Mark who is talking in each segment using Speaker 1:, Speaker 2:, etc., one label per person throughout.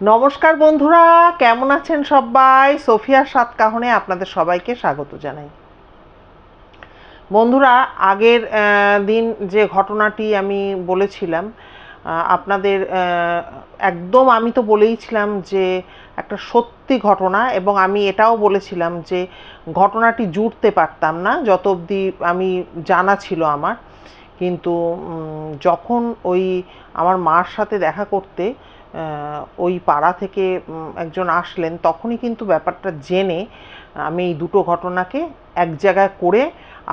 Speaker 1: নমস্কার বন্ধুরা, কেমন আছেন সবাই? সোফিয়ার সাত কাহনে আপনাদের সবাইকে স্বাগত জানাই। বন্ধুরা, আগের দিন যে ঘটনাটি আমি বলেছিলাম আপনাদের একদম আমি তো বলেইছিলাম যে একটা সত্যি ঘটনা এবং আমি এটাও বলেছিলাম যে ঘটনাটি জুড়তে পারতাম না, যত অবধি আমি জানা ছিল আমার। কিন্তু যখন ওই আমার মার সাথে দেখা করতে ওই পাড়া থেকে একজন আসলেন, তখনই কিন্তু ব্যাপারটা জেনে আমি এই দুটো ঘটনাকে এক জায়গায় করে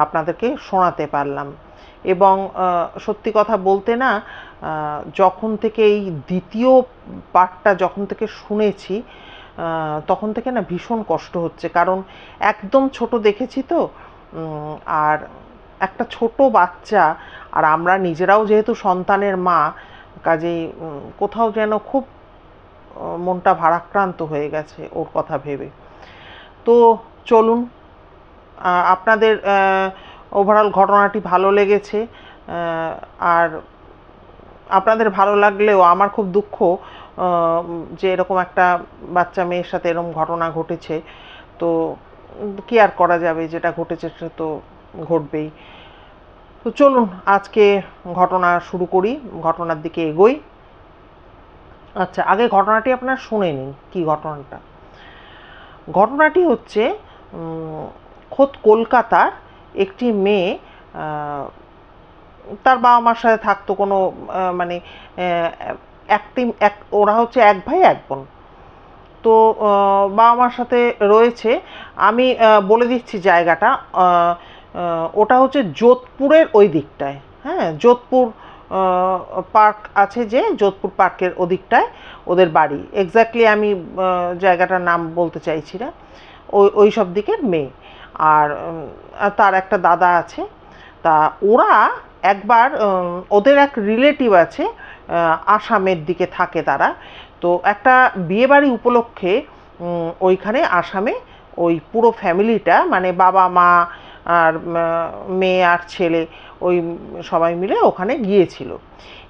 Speaker 1: আপনাদেরকে শোনাতে পারলাম। এবং সত্যি কথা বলতে না যখন থেকে এই দ্বিতীয় পার্টটা যখন থেকে শুনেছি তখন থেকে না ভীষণ কষ্ট হচ্ছে। কারণ একদম ছোট দেখেছি তো আর একটা ছোট বাচ্চা, আর আমরা নিজেরাও যেহেতু সন্তানের মা কাজেই কোথাও যেন খুব মনটা ভারাক্রান্ত হয়ে গেছে ওর কথা ভেবে। তো চলুন আপনাদের ওভারঅল ঘটনাটি ভালো লেগেছে আর আপনাদের ভালো লাগলেও আমার খুব দুঃখ যে এরকম একটা বাচ্চা মেয়ের সাথে এরকম ঘটনা ঘটেছে। তো কি আর করা যাবে? যেটা ঘটেছে সেটা তো ঘটবেই। তো চলুন আজকে ঘটনা শুরু করি, ঘটনার দিকে এগোই। আচ্ছা আগে ঘটনাটি আপনারা শুনে নিন, কি ঘটনাটা? ঘটনাটি হচ্ছে খোদ কলকাতার একটি মেয়ে তার বাবা মার সাথে থাকতো কোনো মানে একটি এক ওরা হচ্ছে এক ভাই, এক বোন। তো বাবা মার সাথে রয়েছে। আমি বলে দিচ্ছি জায়গাটা। ওটা হচ্ছে যোধপুরের ওই দিকটায়। হ্যাঁ যোধপুর পার্ক আছে যে, যোধপুর পার্কের ওদিকটায় ওদের বাড়ি। এক্স্যাক্টলি আমি জায়গাটার নাম বলতে চাইছি না। ওই ওই সব দিকের মেয়ে। আর তার একটা দাদা আছে। তা ওরা একবার ওদের এক রিলেটিভ আছে আসামের দিকে থাকে তারা। তো একটা বিয়েবাড়ি উপলক্ষে ওইখানে আসামে ওই পুরো ফ্যামিলিটা মানে বাবা মা আর মেয়ে আর ছেলে ওই সবাই মিলে ওখানে গিয়েছিল।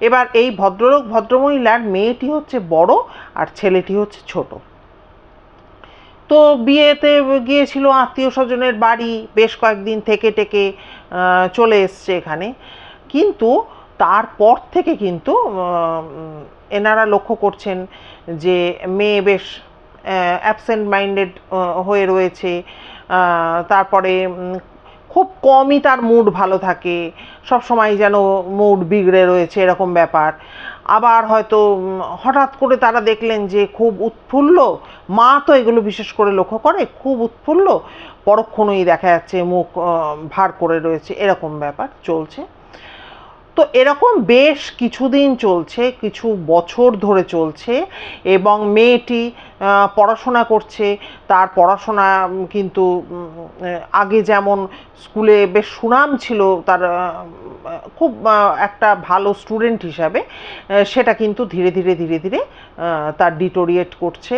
Speaker 1: এবার এই ভদ্রলোক ভদ্রমহিলার মেয়েটি হচ্ছে বড় আর ছেলেটি হচ্ছে ছোট। তো বিয়েতে গিয়েছিল আত্মীয় স্বজনের বাড়ি, বেশ কয়েকদিন থেকে টেকে চলে এসছে এখানে। কিন্তু তারপর থেকে কিন্তু এনারা লক্ষ্য করছেন যে মেয়ে বেশ অ্যাবসেন্ট মাইন্ডেড হয়ে রয়েছে। তারপরে খুব কমই তার মুড ভালো থাকে। সব সময় যেন মুড বিগড়ে রয়েছে এরকম ব্যাপার। আবার হয়তো হঠাৎ করে তারা দেখলেন যে খুব উৎফুল্ল, মা তো এগুলো বিশেষ করে লক্ষ্য করে, খুব উৎফুল্ল। পরক্ষণেই দেখা যাচ্ছে মুখ ভার করে রয়েছে। এরকম ব্যাপার চলছে। তো এরকম বেশ কিছুদিন চলছে, কিছু বছর ধরে চলছে এবং মেয়েটি পড়াশোনা করছে। তার পড়াশোনা কিন্তু আগে যেমন স্কুলে বেশ সুনাম ছিল, তার খুব একটা ভালো স্টুডেন্ট হিসাবে সেটা কিন্তু ধীরে ধীরে ধীরে ধীরে তার ডিটোরিয়েট করছে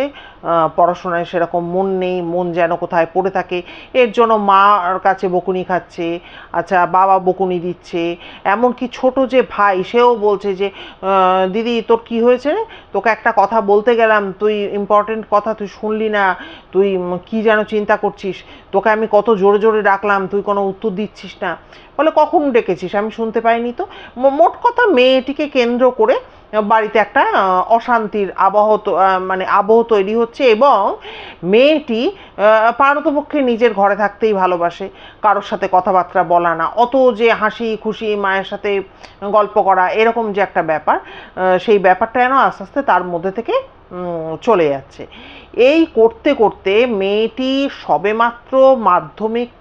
Speaker 1: পড়াশোনায় সেরকম মন নেই, মন যেন কোথায় পড়ে থাকে। এর জন্য মার কাছে বকুনি খাচ্ছে আচ্ছা বাবা বকুনি দিচ্ছে, এমনকি ছোট যে ভাই, সেও বলছে যে দিদি, তোর কি হয়েছে? রে? তোকে একটা কথা বলতে গেলাম, তুই ইম্পর্টেন্ট কথা তুই শুনলি না, তুই কি যেন চিন্তা করছিস? তোকে আমি কত জোরে জোরে ডাকলাম, তুই কোনো উত্তর দিচ্ছিস না। বলে, কখন ডেকেছিস? আমি শুনতে পাইনি তো। মোট কথা মেয়েটিকে কেন্দ্র করে বাড়িতে একটা অশান্তির আবহ মানে আবহ তৈরি হচ্ছে এবং মেয়েটি পারতপক্ষে নিজের ঘরে থাকতেই ভালোবাসে। কারোর সাথে কথাবার্তা বলা না। অত যে হাসি খুশি, মায়ের সাথে গল্প করা, এরকম যে একটা ব্যাপার সেই ব্যাপারটা যেন আস্তে আস্তে তার মধ্যে থেকে চলে যাচ্ছে। এই করতে করতে মেয়েটি সবেমাত্র মাধ্যমিক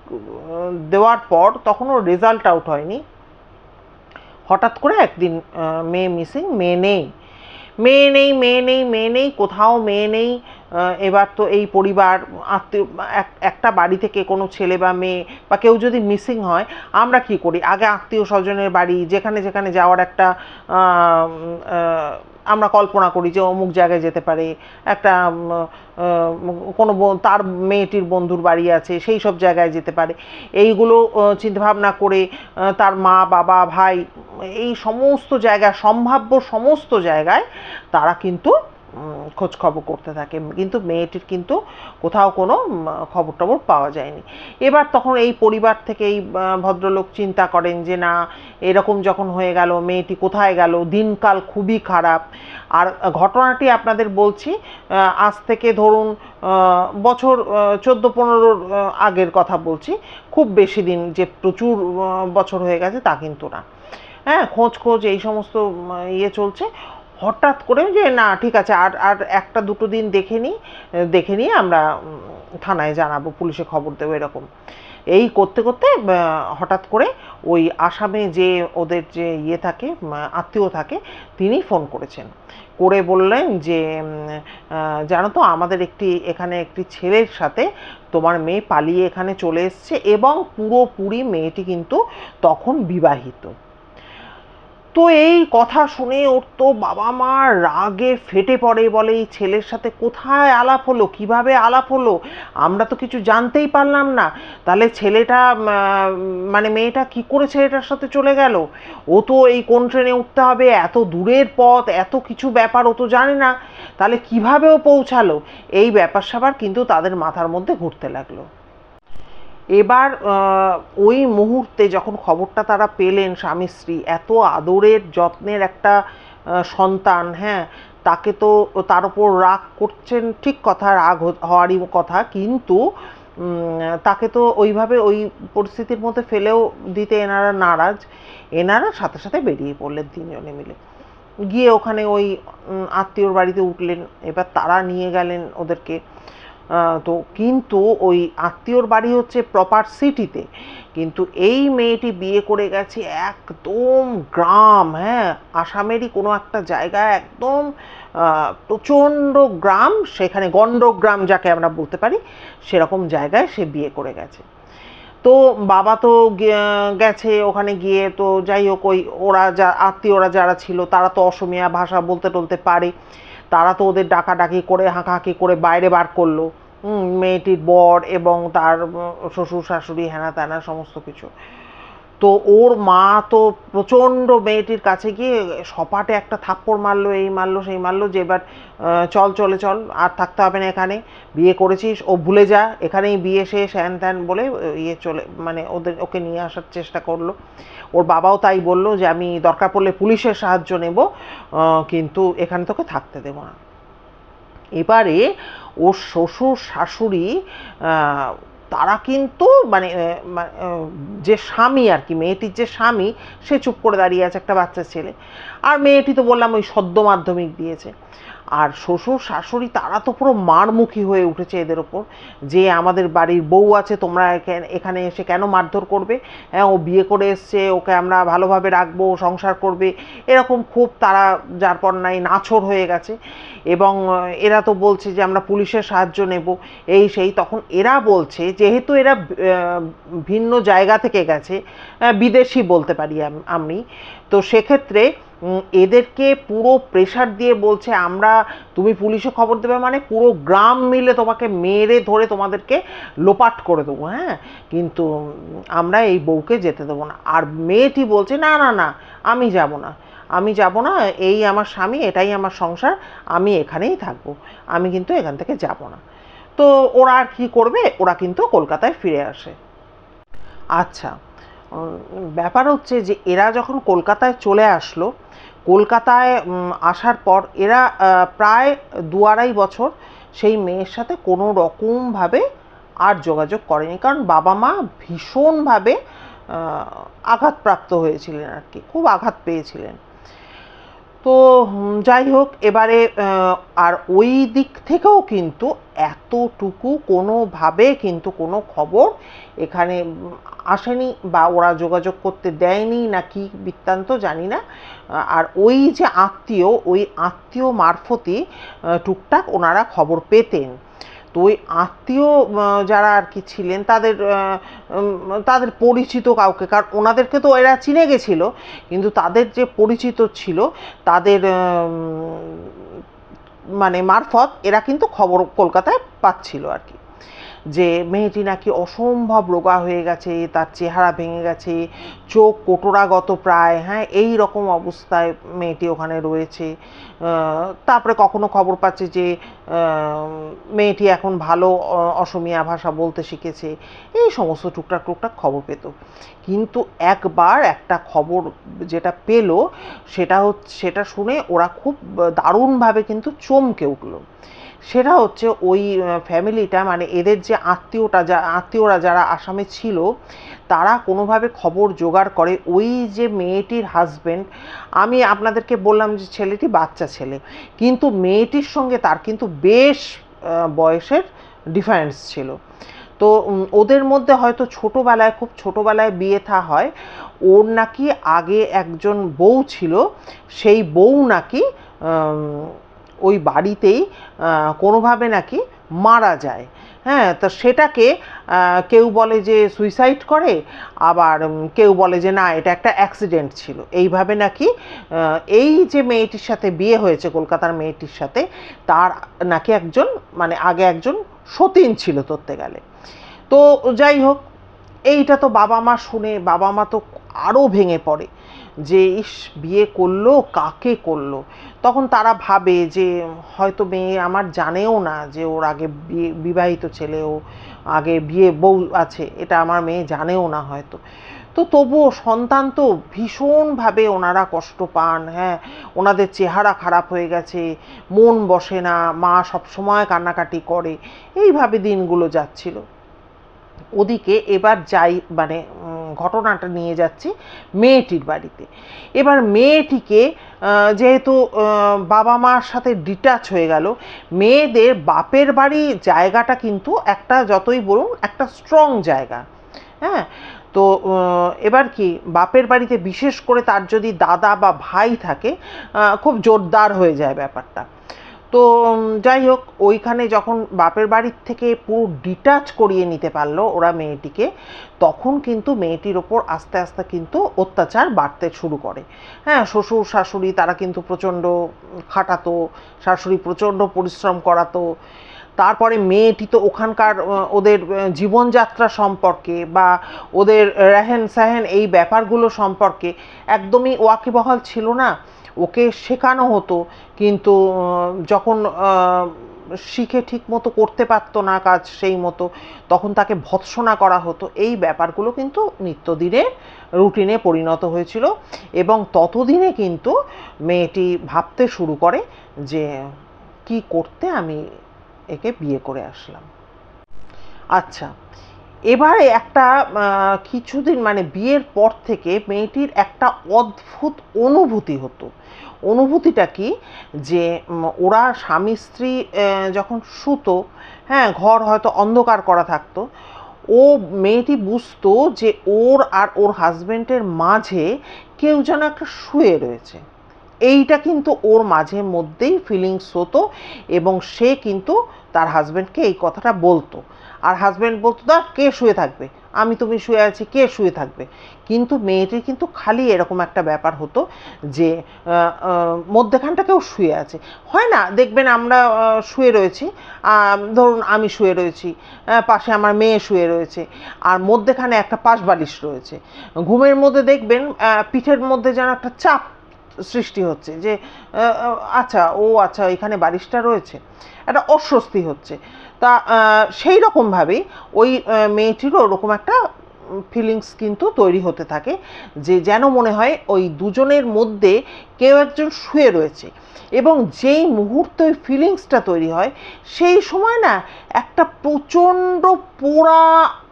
Speaker 1: দেওয়ার পর তখনও রেজাল্ট আউট হয়নি। হঠাৎ করে একদিন মেয়ে মিসিং মেয়ে নেই। মেয়ে নেই মেয়ে নেই মেয়ে নেই, কোথাও মেয়ে নেই। এবার তো এই পরিবার, আত্মীয়, এক- একটা বাড়ি থেকে কোনো ছেলে বা মেয়ে বা কেউ যদি মিসিং হয়, আমরা কি করি? আগে আত্মীয় স্বজনের বাড়ি, যেখানে যেখানে যাওয়ার একটা আমরা কল্পনা করি যে অমুক জায়গায় যেতে পারে, একটা কোনো তার মেয়েটির বন্ধুর বাড়ি আছে, সেই সব জায়গায় যেতে পারে। এইগুলো চিন্তাভাবনা করে তার মা, বাবা, ভাই, এই সমস্ত জায়গায় সম্ভাব্য সমস্ত জায়গায় তারা কিন্তু উম, খোঁজ খবর করতে থাকে। কিন্তু মেয়েটির কিন্তু কোথাও কোনো খবর টবর পাওয়া যায়নি। এবার তখন এই পরিবার থেকে এই ভদ্রলোক চিন্তা করেন যে না এরকম যখন হয়ে গেল মেয়েটি কোথায় গেল? দিনকাল খুবই খারাপ। আর ঘটনাটি আপনাদের বলছি আজ থেকে ধরুন বছর চোদ্দ পনেরোর আগের কথা বলছি। খুব বেশি দিন যে প্রচুর বছর হয়ে গেছে তা কিন্তু না। হ্যাঁ খোঁজ খোঁজ এই সমস্ত ইয়ে চলছে। হঠাৎ করে যে, না, ঠিক আছে, আর আর একটা, দুটো দিন দেখে নিই, দেখে নিয়ে আমরা থানায় জানাব, পুলিশে খবর দেবো, এরকম। এই করতে করতে হঠাৎ করে ওই আসামে যে ওদের যে ইয়ে থাকে আত্মীয় থাকে, তিনি ফোন করেছেন। করে বললেন যে জানো তো, আমাদের একটি, এখানে একটি ছেলের সাথে তোমার মেয়ে পালিয়ে এখানে চলে এসছে এবং পুরোপুরি মেয়েটি কিন্তু তখন বিবাহিত। তো এই কথা শুনে ওর তো বাবা মা রাগে ফেটে পড়ে বলে, এই ছেলের সাথে কোথায় আলাপ হলো? কীভাবে আলাপ হলো? আমরা তো কিছু জানতেই পারলাম না। তাহলে ছেলেটা মানে মেয়েটা কি করে ছেলেটার সাথে চলে গেল? ও তো এই কোন ট্রেনে উঠতে হবে? এত দূরের পথ, এত কিছু ব্যাপার ও তো জানে না। তাহলে কীভাবে ও পৌঁছালো? এই ব্যাপার স্যাপার কিন্তু তাদের মাথার মধ্যে ঘুরতে লাগল। এবার ওই মুহূর্তে যখন খবরটা তারা পেলেন স্বামী স্ত্রী, এত আদরের যত্নের একটা সন্তান হ্যাঁ তাকে তো তার উপর রাগ করছেন, ঠিক কথা, রাগ হওয়ারই কথা, কিন্তু তাকে তো ওইভাবে ওই পরিস্থিতির মধ্যে ফেলেও দিতে এনারা নারাজ। এনারা সাথে সাথে বেরিয়ে পড়লেন তিনজনে মিলে। গিয়ে ওখানে ওই আত্মীয়র বাড়িতে উঠলেন, এবার তারা নিয়ে গেলেন ওদেরকে। তো কিন্তু ওই আত্মীয়র বাড়ি হচ্ছে প্রপার সিটিতে কিন্তু এই মেয়েটি বিয়ে করে গেছে একদম গ্রাম হ্যাঁ? আসামেরই কোনো একটা জায়গায় একদম প্রচণ্ড গ্রাম, সেখানে গণ্ডগ্রাম যাকে আমরা বলতে পারি, সেরকম জায়গায় সে বিয়ে করে গেছে। তো বাবা তো গেছে ওখানে গিয়ে, তো যাই হোক ওই ওরা যা, আত্মীয়রা যারা ছিল তারা তো অসমীয়া ভাষা বলতে টলতে পারে। তারা তো ওদের ডাকাডাকি করে, হাঁকাহাঁকি করে বাইরে বার করল। মেয়েটির বর এবং তার শ্বশুর শাশুড়ি হ্যানা ত্যানা সমস্ত কিছু। তো ওর মা তো প্রচণ্ড মেয়েটির কাছে গিয়ে সপাটে একটা থাপ্পড় মারলো, এই মারলো, সেই মারলো, যে এবার চল, চলে চল, আর থাকতে হবে না এখানে, বিয়ে করেছিস, ও ভুলে যা, এখানেই বিয়ে শেষ হ্যান ত্যান বলে ইয়ে চলে মানে ওদের, ওকে নিয়ে আসার চেষ্টা করল। ওর বাবাও তাই বলল যে, আমি দরকার পড়লে পুলিশের সাহায্য নেব কিন্তু এখানে তোকে থাকতে দেবো না। এবারে ওর শ্বশুর, শাশুড়ি তারা কিন্তু মানে যে স্বামী আর কি, মেয়েটির যে স্বামী, সে চুপ করে দাঁড়িয়ে আছে একটা বাচ্চা ছেলে। আর মেয়েটি তো বললাম ওই সদ্য মাধ্যমিক দিয়েছে। আর শ্বশুর, শাশুড়ি তারা তো পুরো মারমুখী হয়ে উঠেছে এদের ওপর। যে আমাদের বাড়ির বউ আছে, তোমরা এখানে- এসে কেন মারধর করবে? হ্যাঁ ও বিয়ে করে এসছে, ওকে আমরা ভালোভাবে রাখব সংসার করবে। এরকম খুব তারা যার পর নাই নাছর হয়ে গেছে। এবং এরা তো বলছে যে আমরা পুলিশের সাহায্য নেব। এই সেই তখন এরা বলছে, যেহেতু এরা ভিন্ন জায়গা থেকে গেছে বিদেশি বলতে পারি আম- তো সেক্ষেত্রে এদেরকে পুরো প্রেশার দিয়ে বলছে, আমরা, তুমি পুলিশে খবর দেবে মানে পুরো গ্রাম মিলে তোমাকে মেরে ধরে তোমাদেরকে লোপাট করে দেবো হ্যাঁ? কিন্তু আমরা এই বউকে যেতে দেবো না। আর মেয়েটি বলছে, না না না, আমি যাব না। আমি যাব না, এই আমার স্বামী, এটাই আমার সংসার, আমি এখানেই থাকব। আমি কিন্তু এখান থেকে যাব না। তো ওরা আর কি করবে? ওরা কিন্তু কলকাতায় ফিরে আসে। আচ্ছা ব্যাপার হচ্ছে যে, এরা যখন কলকাতায় চলে আসলো কলকাতায় আসার পর এরা প্রায় দু আড়াই বছর সেই মেয়ের সাথে কোনো রকমভাবে আর যোগাযোগ করেনি। কারণ বাবা মা ভীষণভাবে আঘাতপ্রাপ্ত হয়েছিলেন আর কি, খুব আঘাত পেয়েছিলেন। তো যাই হোক, এবারে আর ওই দিক থেকেও কিন্তু এতটুকু কোনোভাবে কিন্তু কোনো খবর এখানে আসেনি বা ওরা যোগাযোগ করতে দেয়নি না কি বৃত্তান্ত জানি না। আর ওই যে আত্মীয়, ওই আত্মীয় মারফতই টুকটাক ওনারা খবর পেতেন। তো ওই আত্মীয় যারা আর কি ছিলেন, তাদের তাদের পরিচিত কাউকে, কারণ ওনাদেরকে তো এরা চিনে গেছিল, কিন্তু তাদের যে পরিচিত ছিল, তাদের মানে মারফত, এরা কিন্তু খবর কলকাতায় পাচ্ছিল আর কি। যে মেয়েটি নাকি অসম্ভব রোগা হয়ে গেছে, তার চেহারা ভেঙে গেছে, চোখ কোটরাগত প্রায় হ্যাঁ এই রকম অবস্থায় মেয়েটি ওখানে রয়েছে। তারপরে কখনো খবর পাচ্ছে যে মেয়েটি এখন ভালো অসমীয়া ভাষা বলতে শিখেছে। এই সমস্ত টুকটাক টুকটাক খবর পেত। কিন্তু একবার একটা খবর যেটা পেল, সেটা হচ্ছে সেটা শুনে ওরা খুব দারুণভাবে কিন্তু চমকে উঠল। সেটা হচ্ছে ওই ফ্যামিলিটা মানে এদের যে আত্মীয়টা, যা, আত্মীয়রা যারা আসামে ছিল তারা কোনোভাবে খবর জোগাড় করে ওই যে মেয়েটির হাজবেন্ড আমি আপনাদেরকে বললাম যে ছেলেটি বাচ্চা ছেলে, কিন্তু মেয়েটির সঙ্গে তার কিন্তু বেশ বয়সের ডিফারেন্স ছিল। তো ওদের মধ্যে হয়তো ছোটোবেলায়, খুব ছোটোবেলায় বিয়ে থা হয়, ওর নাকি আগে একজন বউ ছিল, সেই বউ নাকি ওই বাড়িতেই কোনোভাবে নাকি মারা যায়। হ্যাঁ তো সেটাকে কেউ বলে যে সুইসাইড করে, আবার কেউ বলে যে না, এটা একটা অ্যাক্সিডেন্ট ছিল। এইভাবে নাকি এই যে মেয়েটির সাথে বিয়ে হয়েছে, কলকাতার মেয়েটির সাথে, তার নাকি একজন মানে আগে একজন সতীন ছিল ধরতে গেলে। তো যাই হোক, এইটা তো বাবা মা শুনে বাবা মা তো আরও ভেঙে পড়ে। যে ইস, বিয়ে করল, কাকে করল? তখন তারা ভাবে যে হয়তো মেয়ে আমার জানেও না যে ওর আগে বিয়ে বিবাহিত ছেলে, ও আগে বিয়ে বউ আছে, এটা আমার মেয়ে জানেও না হয়তো। তো তবুও সন্তান তো ভীষণভাবে ওনারা কষ্ট পান হ্যাঁ ওনাদের চেহারা খারাপ হয়ে গেছে, মন বসে না, মা সবসময় কান্নাকাটি করে, এইভাবে দিনগুলো যাচ্ছিল। ওদিকে এবার যাই মানে ঘটনাটা নিয়ে যাচ্ছি মেয়েটির বাড়িতে। এবার মেয়েটিকে যেহেতু বাবা মার সাথে ডিটাচ হয়ে গেল, মেয়েদের বাপের বাড়ি জায়গাটা কিন্তু একটা যতই বলুন, একটা স্ট্রং জায়গা। হ্যাঁ? তো এবার কি, বাপের বাড়িতে বিশেষ করে তার যদি দাদা বা ভাই থাকে খুব জোরদার হয়ে যায় ব্যাপারটা। তো যাই হোক, ওইখানে যখন বাপের বাড়ির থেকে পুরো ডিটাচ করিয়ে নিতে পারল ওরা মেয়েটিকে, তখন কিন্তু মেয়েটির ওপর আস্তে আস্তে কিন্তু অত্যাচার বাড়তে শুরু করে। হ্যাঁ শ্বশুর, শাশুড়ি তারা কিন্তু প্রচণ্ড খাটাতো, শাশুড়ি প্রচণ্ড পরিশ্রম করাতো। তারপরে মেয়েটি তো ওখানকার ওদের জীবনযাত্রা সম্পর্কে বা ওদের রেহেন স্যাহেন এই ব্যাপারগুলো সম্পর্কে একদমই ওয়াকিবহাল ছিল না। ওকে শেখানো হতো, কিন্তু যখন শিখে ঠিক মতো করতে পারতো না কাজ সেই মতো, তখন তাকে ভৎসনা করা হতো। এই ব্যাপারগুলো কিন্তু নিত্যদিনের রুটিনে পরিণত হয়েছিল এবং ততদিনে কিন্তু মেয়েটি ভাবতে শুরু করে যে, কি করতে আমি একে বিয়ে করে আসলাম? আচ্ছা এবারে একটা কিছুদিন মানে বিয়ের পর থেকে মেয়েটির একটা অদ্ভুত অনুভূতি হতো। অনুভূতিটা কি? যে ওরা স্বামী স্ত্রী যখন শুতো হ্যাঁ ঘর হয়তো অন্ধকার করা থাকতো, ও মেয়েটি বুঝতো যে ওর আর ওর হাজবেন্ডের মাঝে কেউ যেন একটা শুয়ে রয়েছে। এইটা কিন্তু ওর মাঝে মধ্যেই ফিলিংস হতো এবং সে কিন্তু তার হাজব্যান্ডকে এই কথাটা বলতো। আর হাজব্যান্ড বলতো দা কে শুয়ে থাকবে? আমি তুমি শুয়ে আছি, কে শুয়ে থাকবে? কিন্তু মেয়েটির কিন্তু খালি এরকম একটা ব্যাপার হতো যে মধ্যেখানটা কেউ শুয়ে আছে। হয় না, দেখবেন আমরা শুয়ে রয়েছি ধরুন আমি শুয়ে রয়েছি পাশে আমার মেয়ে শুয়ে রয়েছে, আর মধ্যেখানে একটা পাশ বালিশ রয়েছে। ঘুমের মধ্যে দেখবেন পিঠের মধ্যে যেন একটা চাপ সৃষ্টি হচ্ছে যে আচ্ছা ও আচ্ছা এখানে বালিশটা রয়েছে। একটা অস্বস্তি হচ্ছে। তা সেই রকমভাবেই ওই মেয়েটিরও ওরকম একটা ফিলিংস কিন্তু তৈরি হতে থাকে যে যেন মনে হয় ওই দুজনের মধ্যে কেউ একজন শুয়ে রয়েছে। এবং যেই মুহূর্তে ওই ফিলিংসটা তৈরি হয়, সেই সময় না একটা প্রচণ্ড পোড়া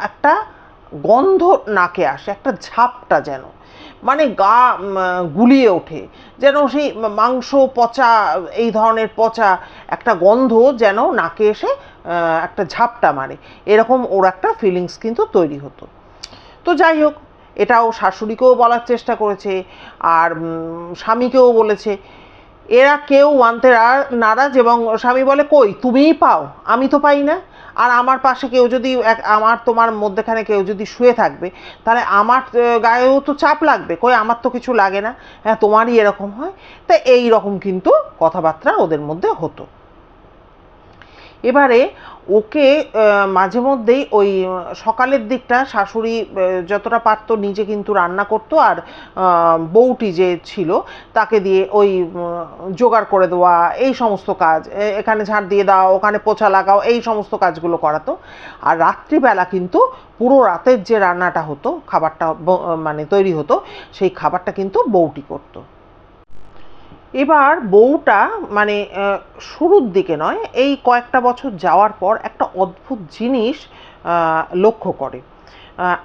Speaker 1: একটা গন্ধ নাকে আসে, একটা ঝাপটা যেন। মানে গা গুলিয়ে ওঠে। যেন সেই মাংস পচা, এই ধরনের পচা একটা গন্ধ যেন নাকে এসে একটা ঝাপটা মারে। এরকম ওর একটা ফিলিংস কিন্তু তৈরি হতো। তো যাই হোক, এটাও শাশুড়িকেও বলার চেষ্টা করেছে আর স্বামীকেও বলেছে। এরা কেউ মানতে নারাজ এবং স্বামী বলে, কই, তুমিই পাও, আমি তো পাই না। আর আমার পাশে কেউ যদি এক- আমার তোমার মধ্যেখানে কেউ যদি শুয়ে থাকবে, তাহলে আমার গায়েও তো চাপ লাগবে। কই, আমার তো কিছু লাগে না। হ্যাঁ তোমারই এরকম হয়। তা এই রকম কিন্তু কথাবার্তা ওদের মধ্যে হতো। এবারে ওকে মাঝে মধ্যেই ওই সকালের দিকটা শাশুড়ি যতটা পারতো নিজে কিন্তু রান্না করতো আর বউটি যে ছিল তাকে দিয়ে ওই জোগাড় করে দেওয়া, এই সমস্ত কাজ এখানে ঝাড় দিয়ে দাও, ওখানে পোছা লাগাও, এই সমস্ত কাজগুলো করাতো। আর রাত্রিবেলা কিন্তু পুরো রাতের যে রান্নাটা হতো, খাবারটা মানে তৈরি হতো, সেই খাবারটা কিন্তু বউটি করতো। এবার বউটা মানে শুরুর দিকে নয়, এই কয়েকটা বছর যাওয়ার পর একটা অদ্ভুত জিনিস লক্ষ্য করে।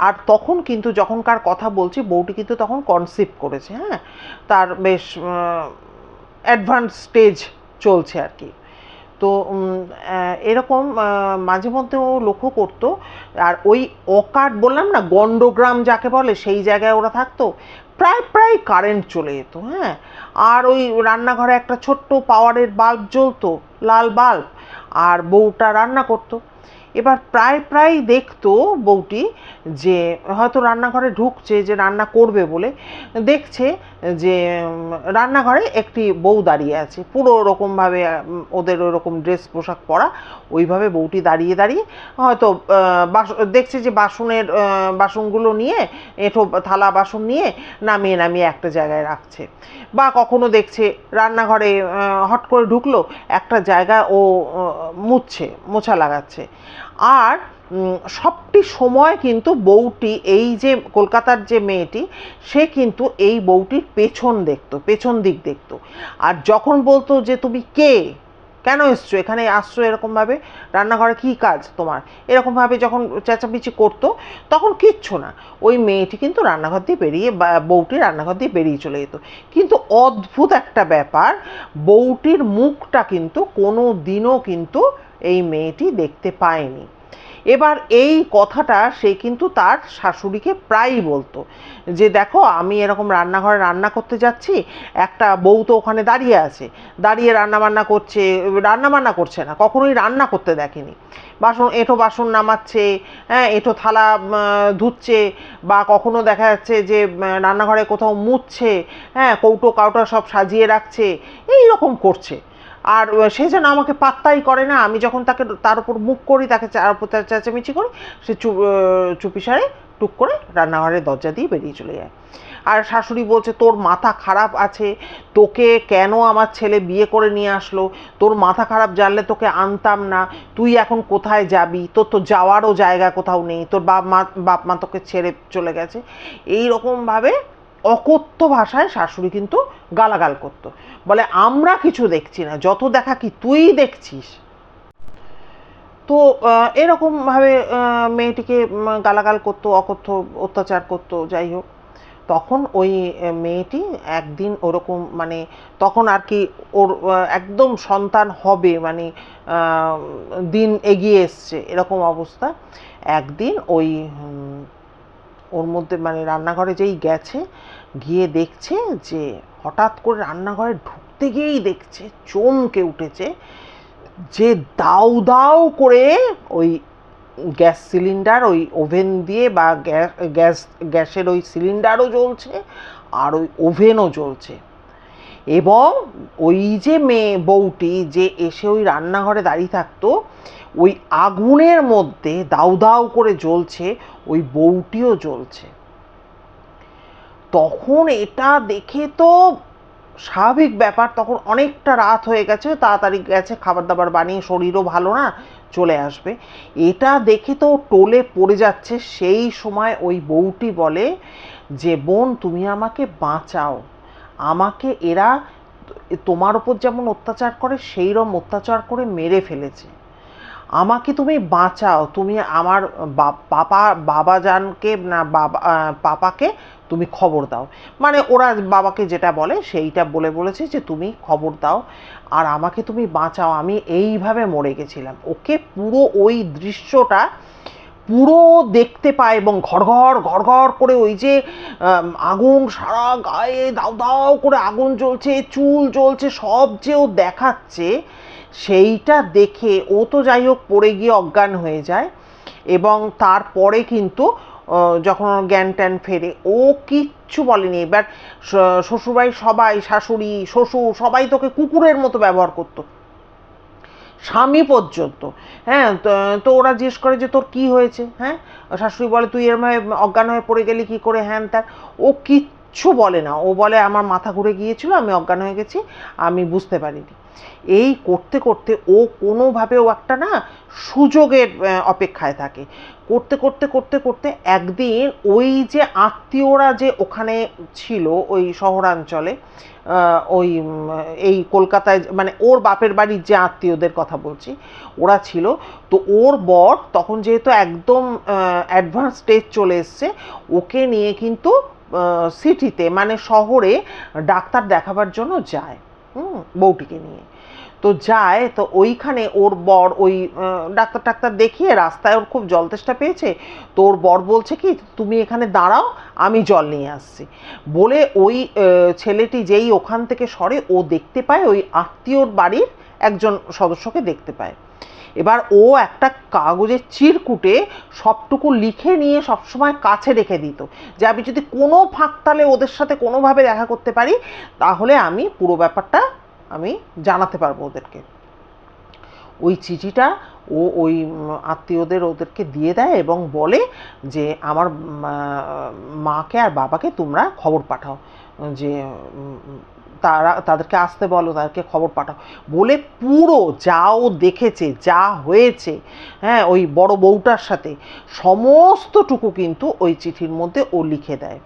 Speaker 1: আর তখন কিন্তু যখনকার কথা বলছি, বউটি কিন্তু তখন কনসিভ করেছে হ্যাঁ? তার বেশ অ্যাডভান্স স্টেজ চলছে আর কি। তো এরকম মাঝে মধ্যে ও লক্ষ্য করতো। আর ওই অকাট বললাম না গন্ডগ্রাম যাকে বলে, সেই জায়গায় ওরা থাকতো। প্রায় প্রায় কারেন্ট চলে যেত হ্যাঁ? আর ওই রান্নাঘরে একটা ছোট্ট পাওয়ারের বাল্ব জ্বলতো, লাল বাল্ব আর বউটা রান্না করতো। এবার প্রায় প্রায় দেখতো বউটি যে হয়তো রান্নাঘরে ঢুকছে যে রান্না করবে বলে, দেখছে যে রান্নাঘরে একটি বউ দাঁড়িয়ে আছে। পুরো ওরকমভাবে ওদের ওরকম ড্রেস পোশাক পরা, ওইভাবে বউটি দাঁড়িয়ে দাঁড়িয়ে হয়তো বাস, দেখছে যে বাসনের বাসনগুলো নিয়ে, এঁঠো থালা বাসন নিয়ে নামিয়ে নামিয়ে একটা জায়গায় রাখছে। বা কখনো দেখছে রান্নাঘরে হট করে ঢুকলো, একটা জায়গা ও মুছছে, মোছা লাগাচ্ছে। আর সবটি সময় কিন্তু বউটি, এই যে কলকাতার যে মেয়েটি, সে কিন্তু এই বউটির পেছন দেখতো, পেছন দিক দেখতো। আর যখন বলতো যে, তুমি কে? কেন এসছো? এখানে আসছো এরকমভাবে? রান্নাঘরে কী কাজ তোমার? এরকমভাবে যখন চেঁচামেচি করতো, তখন কিচ্ছু না। ওই মেয়েটি কিন্তু রান্নাঘর দিয়ে বেরিয়ে বউটি রান্নাঘর দিয়ে বেরিয়ে চলে যেত। কিন্তু অদ্ভুত একটা ব্যাপার, বউটির মুখটা কিন্তু কোনো দিনও কিন্তু এই মেয়েটি দেখতে পায়নি। এবার এই কথাটা সে কিন্তু তার শাশুড়িকে প্রায়ই বলতো যে, দেখো, আমি এরকম রান্নাঘরে রান্না করতে যাচ্ছি, একটা বউ তো ওখানে দাঁড়িয়ে আছে, দাঁড়িয়ে রান্না বান্না করছে রান্না বান্না করছে না, কখনোই রান্না করতে দেখেনি। বাসন এঁঠো বাসন নামাচ্ছে হ্যাঁ এঁঠো থালা ধুচ্ছে, বা কখনো দেখা যাচ্ছে যে রান্নাঘরে কোথাও মুছছে হ্যাঁ কৌটো কাউটা সব সাজিয়ে রাখছে এই রকম করছে। আর সে যেন আমাকে পাত্তাই করে না। আমি যখন তাকে তার উপর মুখ করি, তাকে চেঁচামেচি করি, সে চুপ চুপিসারে টুক করে রান্নাঘরের দরজা দিয়ে বেরিয়ে চলে যায়। আর শাশুড়ি বলছে, তোর মাথা খারাপ আছে, তোকে কেন আমার ছেলে বিয়ে করে নিয়ে আসলো? তোর মাথা খারাপ জানলে তোকে আনতাম না। তুই এখন কোথায় যাবি? তোর তো যাওয়ারও জায়গা কোথাও নেই। তোর বাপ মা বাপ মা তোকে ছেড়ে চলে গেছে। এই রকমভাবে অকথ্য ভাষায় শাশুড়ি কিন্তু গালাগাল করতো। বলে, আমরা কিছু দেখছি না, যত দেখা কি তুই দেখছিস? তো এরকমভাবে মেয়েটিকে গালাগাল করতো, অকথ্য অত্যাচার করতো, যাই হোক। তখন ওই মেয়েটি একদিন ওরকম মানে তখন আর কি ওর একদম সন্তান হবে মানে দিন এগিয়ে এসছে, এরকম অবস্থা। একদিন ওই ওর মধ্যে মানে রান্নাঘরে যেই গেছে, গিয়ে দেখছে যে হঠাৎ করে রান্নাঘরে ঢুকতে গিয়েই দেখছে, চমকে উঠেছে যে দাউ দাউ করে ওই গ্যাস সিলিন্ডার, ওই ওভেন দিয়ে বা গ্যাস গ্যাস, গ্যাসের ওই সিলিন্ডারও জ্বলছে আর ওই ওভেনও জ্বলছে। এবং ওই যে মেয়ে বউটি যে এসে ওই রান্নাঘরে দাঁড়িয়ে থাকতো, ওই আগুনের মধ্যে দাউ দাউ করে জ্বলছে, ওই বউটিও জ্বলছে। তখন এটা দেখে তো স্বাভাবিক ব্যাপার, তখন অনেকটা রাত হয়ে গেছে, তাড়াতাড়ি গেছে খাবার দাবার বানিয়ে, শরীরও ভালো না, চলে আসবে। এটা দেখে তো টোলে পড়ে যাচ্ছে, সেই সময় ওই বউটি বলে যে, বোন, তুমি আমাকে বাঁচাও। আমাকে এরা তোমার উপর যেমন অত্যাচার করে সেই রকম অত্যাচার করে মেরে ফেলেছে। আমাকে তুমি বাঁচাও। তুমি আমার পাপা, বাবা জানকে না বাবা পাপাকে তুমি খবর দাও। মানে ওরা বাবাকে যেটা বলে, সেইটা বলে বলেছে যে, তুমি খবর দাও আর আমাকে তুমি বাঁচাও। আমি এইভাবে মরে গেছিলাম। ওকে পুরো ওই দৃশ্যটা পুরো দেখতে পায় এবং ঘর ঘর ঘর ঘর করে ওই যে আগুন সারা গায়ে দাও দাও করে আগুন জ্বলছে, চুল জ্বলছে, সব যে ও দেখাচ্ছে, সেইটা দেখে ও তো যাই হোক পড়ে গিয়ে অজ্ঞান হয়ে যায়। এবং তারপরে কিন্তু যখন জ্ঞান ট্যান ফেরে, ও কিচ্ছু বলেনি। এবার শ্বশুরবাড়ির সবাই, শাশুড়ি, শ্বশুর সবাই তোকে কুকুরের মতো ব্যবহার করতো। স্বামী পর্যন্ত। হ্যাঁ তো- ওরা জিজ্ঞেস করে যে তোর কি হয়েছে? হ্যাঁ? শাশুড়ি বলে, তুই এরম হয়ে, অজ্ঞান হয়ে পড়ে গেলি, কি করে? হ্যান তার ও কিচ্ছু বলে না। ও বলে, আমার মাথা ঘুরে গিয়েছিল, আমি অজ্ঞান হয়ে গেছি, আমি বুঝতে পারিনি। এই করতে করতে ও কোনোভাবেও একটা না সুযোগের অপেক্ষায় থাকে। করতে করতে করতে করতে একদিন ওই যে আত্মীয়রা যে ওখানে ছিল ওই শহরাঞ্চলে ওই এই কলকাতায় মানে ওর বাপের বাড়ির যে আত্মীয়দের কথা বলছি, ওরা ছিল। তো ওর বর তখন যেহেতু একদম অ্যাডভান্স স্টেজ চলে এসছে, ওকে নিয়ে কিন্তু সিটিতে মানে শহরে ডাক্তার দেখাবার জন্য যায়। হুম, বউটিকে নিয়ে। তো যায়, তো ওইখানে ওর বর ওই ডাক্তার টাক্তার দেখিয়ে রাস্তায় ওর খুব জল তেষ্টা পেয়েছে। তো ওর বর বলছে কি, তুমি এখানে দাঁড়াও, আমি জল নিয়ে আসছি। বলে ওই ছেলেটি যেই ওখান থেকে সরে, ও দেখতে পায় ওই আত্মীয়র বাড়ির একজন সদস্যকে দেখতে পায়। এবার ও একটা কাগজের চিরকুটে সবটুকু লিখে নিয়ে সবসময় কাছে রেখে দিত। যে আমি যদি কোনো ফাঁক ফাঁকতালে ওদের সাথে কোনোভাবে দেখা করতে পারি, তাহলে আমি পুরো ব্যাপারটা আমি জানাতে পারব ওদেরকে। ওই চিঠিটা ও ওই আত্মীয়দের ওদেরকে দিয়ে দেয় এবং বলে যে, আমার মাকে আর বাবাকে তোমরা খবর পাঠাও। যে তারা, তাদেরকে আসতে বলো, তাদেরকে খবর পাঠাও। বলে পুরো যা ও দেখেছে, যা হয়েছে হ্যাঁ ওই বড় বউটার সাথে, সমস্তটুকু কিন্তু ওই চিঠির মধ্যে ও লিখে দেয়।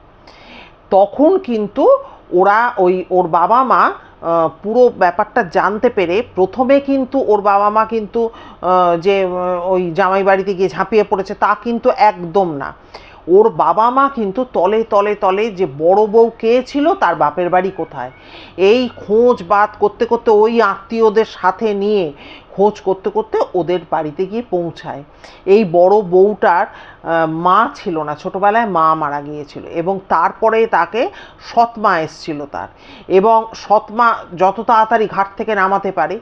Speaker 1: তখন কিন্তু ওরা ওই, ওর বাবা মা পুরো ব্যাপারটা জানতে পেরে প্রথমে কিন্তু ওর বাবা মা কিন্তু যে, ওই জামাই বাড়িতে গিয়ে ঝাঁপিয়ে পড়েছে তা কিন্তু একদম না। ওর বাবা মা কিন্তু তলে তলে তলে যে বড় বউ কে ছিল, তার বাপের বাড়ি কোথায়? এই খোঁজ বাদ করতে করতে ওই আত্মীয়দের সাথে নিয়ে খোঁজ করতে করতে ওদের বাড়িতে গিয়ে পৌঁছায়। এই বড় বউটার মা ছিল না, ছোটবেলায় মা মারা গিয়েছিল এবং তারপরে তাকে সৎমা এসছিল তার এবং সৎমা যত তাড়াতাড়ি ঘাট থেকে নামাতে পারে,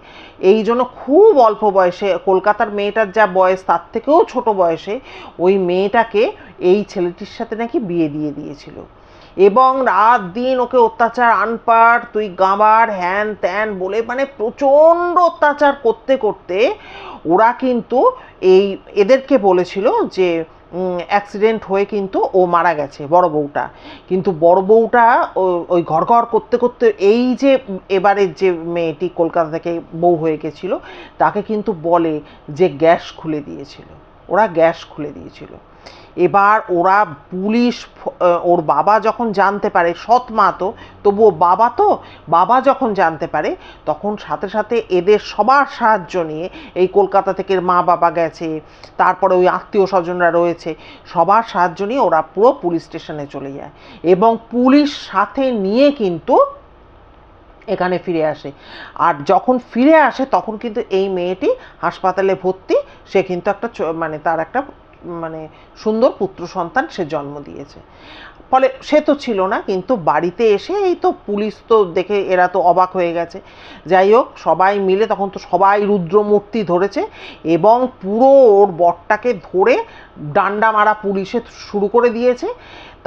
Speaker 1: এই জন্য খুব অল্প বয়সে কলকাতার মেয়েটার যা বয়স তার থেকেও ছোট বয়সে ওই মেয়েটাকে এই ছেলেটির সাথে নাকি বিয়ে দিয়ে দিয়েছিল। এবং রাত দিন ওকে অত্যাচার আনপার তুই গাঁবার, হ্যান ত্যান বলে মানে প্রচণ্ড অত্যাচার করতে করতে ওরা কিন্তু এই এদেরকে বলেছিল যে অ্যাক্সিডেন্ট হয়ে কিন্তু ও মারা গেছে, বড় বউটা। কিন্তু বড় বউটা ওই ঘর ঘর করতে করতে এই যে এবারের যে মেয়েটি কলকাতা থেকে বউ হয়ে গেছিল, তাকে কিন্তু বলে যে গ্যাস খুলে দিয়েছিল। ওরা গ্যাস খুলে দিয়েছিল। এবার ওরা পুলিশ ওর বাবা যখন জানতে পারে, সৎ মা তো, তবুও বাবা তো, বাবা যখন জানতে পারে, তখন সাথে সাথে এদের সবার সাহায্য নিয়ে এই কলকাতা থেকে মা বাবা গেছে, তারপরে ওই আত্মীয় স্বজনরা রয়েছে, সবার সাহায্য নিয়ে ওরা পুরো পুলিশ স্টেশনে চলে যায়। এবং পুলিশ সাথে নিয়ে কিন্তু এখানে ফিরে আসে। আর যখন ফিরে আসে, তখন কিন্তু এই মেয়েটি হাসপাতালে ভর্তি, সে কিন্তু একটা মানে তার একটা মানে সুন্দর পুত্র সন্তান সে জন্ম দিয়েছে। ফলে সে তো ছিল না, কিন্তু বাড়িতে এসে এই তো পুলিশ তো দেখে এরা তো অবাক হয়ে গেছে। যাই হোক, সবাই মিলে তখন তো সবাই রুদ্রমূর্তি ধরেছে এবং পুরো ওর বরটাকে ধরে ডান্ডা মারা পুলিশে শুরু করে দিয়েছে।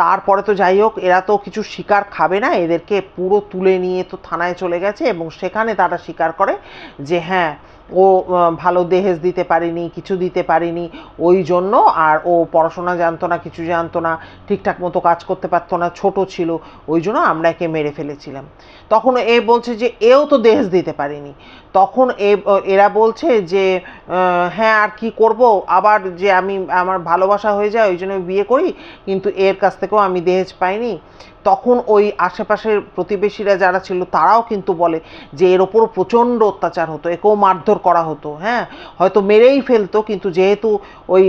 Speaker 1: তারপরে তো যাই হোক, এরা তো কিছু শিকার খাবে না, এদেরকে পুরো তুলে নিয়ে তো থানায় চলে গেছে এবং সেখানে তারা স্বীকার করে যে হ্যাঁ ও ভালো দেহেজ দিতে পারেনি, কিছু দিতে পারেনি, ওই জন্য আর ও পড়াশোনা জানতো না, কিছু জানতো না, ঠিকঠাক মতো কাজ করতে পারতো না, ছোট ছিল, ওই জন্য আমরা একে মেরে ফেলেছিলাম। তখন এ বলছে যে, এও তো দেহেজ দিতে পারেনি। তখন এরা বলছে যে হ্যাঁ আর কি করব? আবার যে আমি, আমার ভালোবাসা হয়ে যায়, ওই জন্য বিয়ে করি, কিন্তু এর কাছ থেকেও আমি দেহেজ পাইনি। তখন ওই আশেপাশের প্রতিবেশীরা যারা ছিল, তারাও কিন্তু বলে যে, এর ওপর প্রচণ্ড অত্যাচার হতো, একেও মারধর করা হতো হ্যাঁ? হয়তো মেরেই ফেলতো, কিন্তু যেহেতু ওই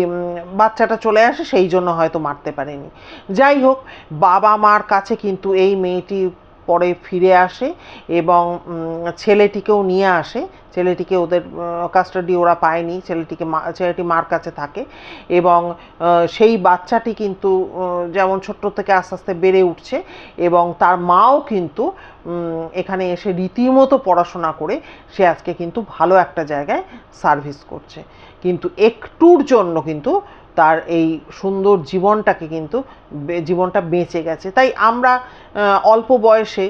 Speaker 1: বাচ্চাটা চলে আসে, সেই জন্য হয়তো মারতে পারেনি। যাই হোক বাবা মার কাছে কিন্তু এই মেয়েটি পরে ফিরে আসে এবং ছেলেটিকেও নিয়ে আসে। ছেলেটিকে ওদের কাস্টাডি ওরা পায়নি। ছেলেটিকে মা- ছেলেটি মার কাছে থাকে এবং সেই বাচ্চাটি কিন্তু যেমন ছোট্ট থেকে আস্তে আস্তে বেড়ে উঠছে এবং তার মাও কিন্তু এখানে এসে রীতিমতো পড়াশোনা করে সে আজকে কিন্তু ভালো একটা জায়গায় সার্ভিস করছে। কিন্তু একটুর জন্য কিন্তু তার এই সুন্দর জীবনটাকে কিন্তু জীবনটা বেঁচে গেছে। তাই আমরা অল্প বয়সে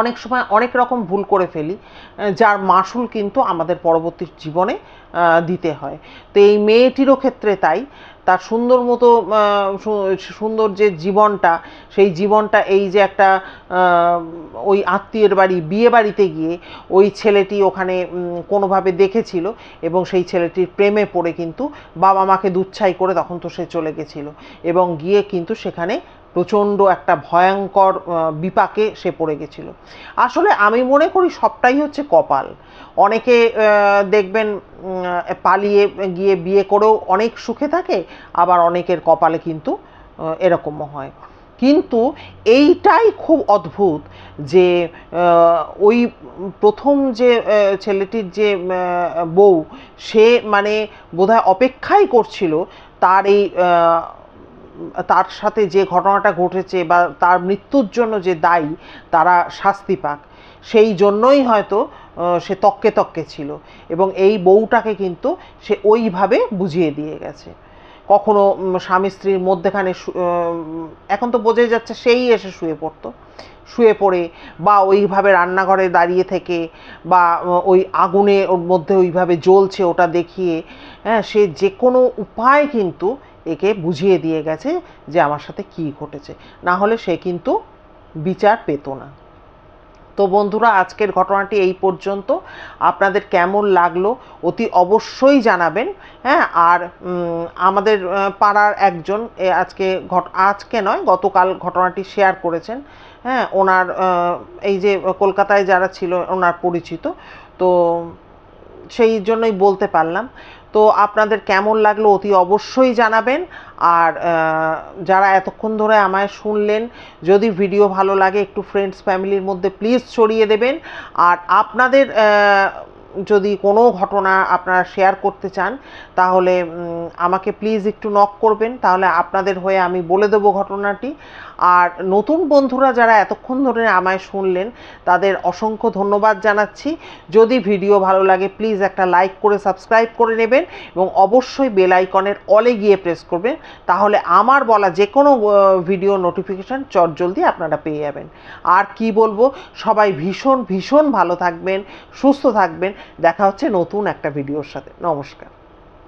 Speaker 1: অনেক সময় অনেক রকম ভুল করে ফেলি যার মাসুল কিন্তু আমাদের পরবর্তী জীবনে দিতে হয়। তো এই মেয়েটিরও ক্ষেত্রে তাই, তার সুন্দর মতো সুন্দর যে জীবনটা, সেই জীবনটা এই যে একটা ওই আত্মীয়ের বাড়ি, বিয়ে বাড়িতে গিয়ে ওই ছেলেটি ওখানে কোনোভাবে দেখেছিল এবং সেই ছেলেটির প্রেমে পড়ে কিন্তু বাবা মাকে দুচ্ছাই করে তখন তো সে চলে গেছিল। এবং গিয়ে কিন্তু সেখানে প্রচণ্ড একটা ভয়ঙ্কর বিপাকে সে পড়ে গেছিল। আসলে আমি মনে করি সবটাই হচ্ছে কপাল। অনেকে দেখবেন পালিয়ে গিয়ে বিয়ে করেও অনেক সুখে থাকে, আবার অনেকের কপালে কিন্তু এরকমও হয়। কিন্তু এইটাই খুব অদ্ভুত যে ওই প্রথম যে ছেলেটির যে বউ, সে মানে বোধহয় অপেক্ষাই করছিল তার এই তার সাথে যে ঘটনাটা ঘটেছে বা তার মৃত্যুর জন্য যে দায়ী, তারা শাস্তি পাক। সেই জন্যই হয়তো সে তককে তককে ছিল এবং এই বউটাকে কিন্তু সে ওইভাবে বুঝিয়ে দিয়ে গেছে। কখনো স্বামী স্ত্রীর মধ্যেখানে এখন তো বোঝাই যাচ্ছে সেই এসে শুয়ে পড়তো। শুয়ে পড়ে বা ওইভাবে রান্নাঘরে দাঁড়িয়ে থেকে বা ওই আগুনে ওর মধ্যে ওইভাবে জ্বলছে ওটা দেখিয়ে হ্যাঁ সে যে কোনো উপায় কিন্তু একে বুঝিয়ে দিয়ে গেছে যে আমার সাথে কী ঘটেছে। না হলে সে কিন্তু বিচার পেত না। তো বন্ধুরা, আজকের ঘটনাটি এই পর্যন্ত। আপনাদের কেমন লাগল অতি অবশ্যই জানাবেন হ্যাঁ? আর আমাদের পাড়ার একজন আজকে ঘট, আজকে নয়, গতকাল ঘটনাটি শেয়ার করেছেন হ্যাঁ? ওনার এই যে কলকাতায় যারা ছিল, ওনার পরিচিত। তো সেই জন্যই বলতে পারলাম। তো আপনাদের কেমন লাগল অতি অবশ্যই জানাবেন। আর যারা এতক্ষণ ধরে আমায় শুনলেন, যদি ভিডিও ভালো লাগে, একটু ফ্রেন্ডস ফ্যামিলির মধ্যে প্লিজ ছড়িয়ে দেবেন। আর আপনাদের যদি কোনো ঘটনা আপনারা শেয়ার করতে চান, তাহলে আমাকে প্লিজ একটু নক করবেন। তাহলে আপনাদের হয়ে আমি বলে দেবো ঘটনাটি। আর নতুন বন্ধুরা যারা এতক্ষণ ধরে আমায় শুনলেন, তাদের অসংখ্য ধন্যবাদ জানাচ্ছি। যদি ভিডিও ভালো লাগে প্লিজ একটা লাইক করে সাবস্ক্রাইব করে নেবেন এবং অবশ্যই বেল আইকনের অলে গিয়ে প্রেস করবেন। তাহলে আমার বলা যে কোনো ভিডিও নোটিফিকেশান চটজলদি আপনারা পেয়ে যাবেন। আর কি বলব, সবাই ভীষণ ভীষণ ভালো থাকবেন, সুস্থ থাকবেন। দেখা হচ্ছে নতুন একটা ভিডিওর সাথে। নমস্কার।